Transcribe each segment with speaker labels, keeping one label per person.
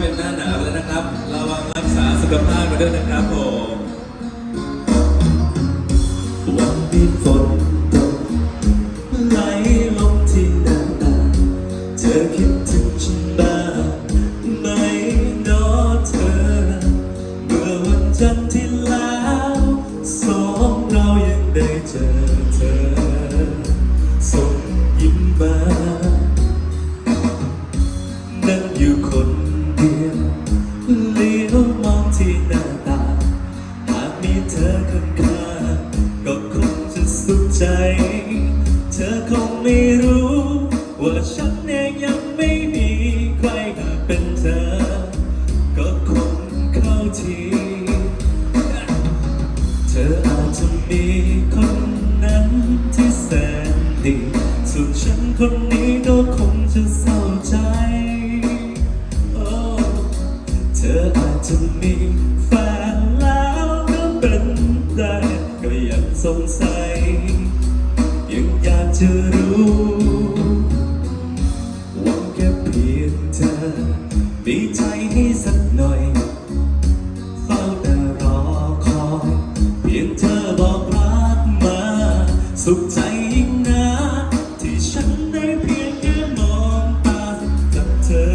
Speaker 1: เป็นหน้าหนาวแล้วนะครับ ระวังรักษาสุขภาพมาด้วยนะครับผม
Speaker 2: วันที่ฝนตกไหลลงที่หน้าตาเธอคิดถึงฉันบ้างากมีเธอข้าก็คงจะสุขใจ เธอคงไม่รู้ ว่าฉันเองยังไม่มีใครหากเป็นเธอ ก็คงเข้าที เธออาจจะมีคนนั้นที่แสนดี ส่วนฉันคนนี้ก็คงจะเศร้า ยังสงสัย ยังอยากจะรู้ว่าแค่เพียงเธอ มีใจให้สักหน่อย เฝ้าแต่รอคอย เพียงเธอบอกรักมา สุขใจยิ่งนะที่ฉันได้เพียงแค่มองตากับเธอ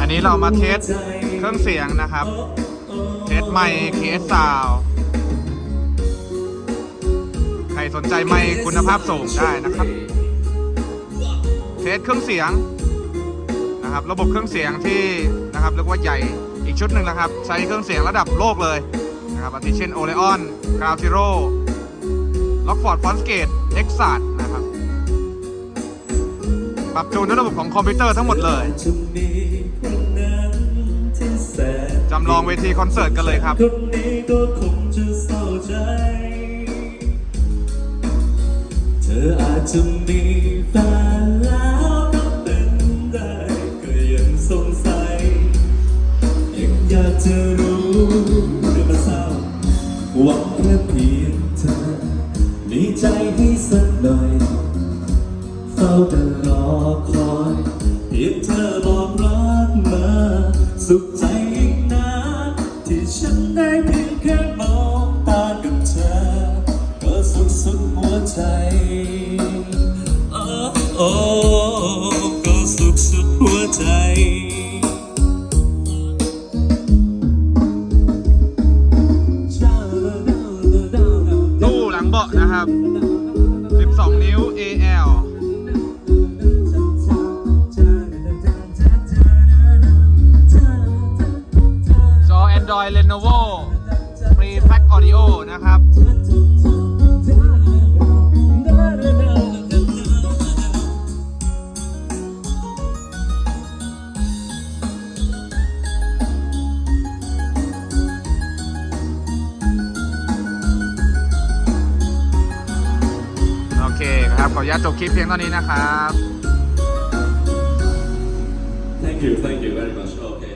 Speaker 3: อันนี้เรามาเทสเครื่องเสียงนะครับ เทสไมค์เคสซาว รสนใจไมค์คุณภาพสูงได้นะครับ เทสเครื่องเสียงนะครับ ระบบเครื่องเสียงที่นะครับเรียกว่าใหญ่อีกชุดหนึ่งนะครับ ใช้เครื่องเสียงระดับโลกเลยนะครับอาทิเช่น o อ e o n g r o u n d Zero Rockford Fonsgate e x a t นะครับ ปรับจูนด้วยระบบของคอมพิวเตอร์ทั้งหมดเลย
Speaker 2: จำ
Speaker 3: ลองเวทีคอนเสิร์ตกันเลยครับ
Speaker 2: ธออาจจะมีแฟนแล้วก็เป็นได้ก็ยังสงสัยยังอยากจะรู้เรื่องมาเศร้าหวังแค่เพียงเธอมีใจให้สักหน่อยเฝ้าแต่รอคอย เพียงเธอบอกรักมา สุขใจ ใจโอ้โอ้ก็สุดสุดหัวใจ
Speaker 3: ตู้หลังเบาะนะครับ 12 นิ้ว AL จอ Android Lenovo Free Pack Audio ออนุญาตจบคลิปเพียงเท่านี้นะครับ
Speaker 1: Thank you thank you very much Okay.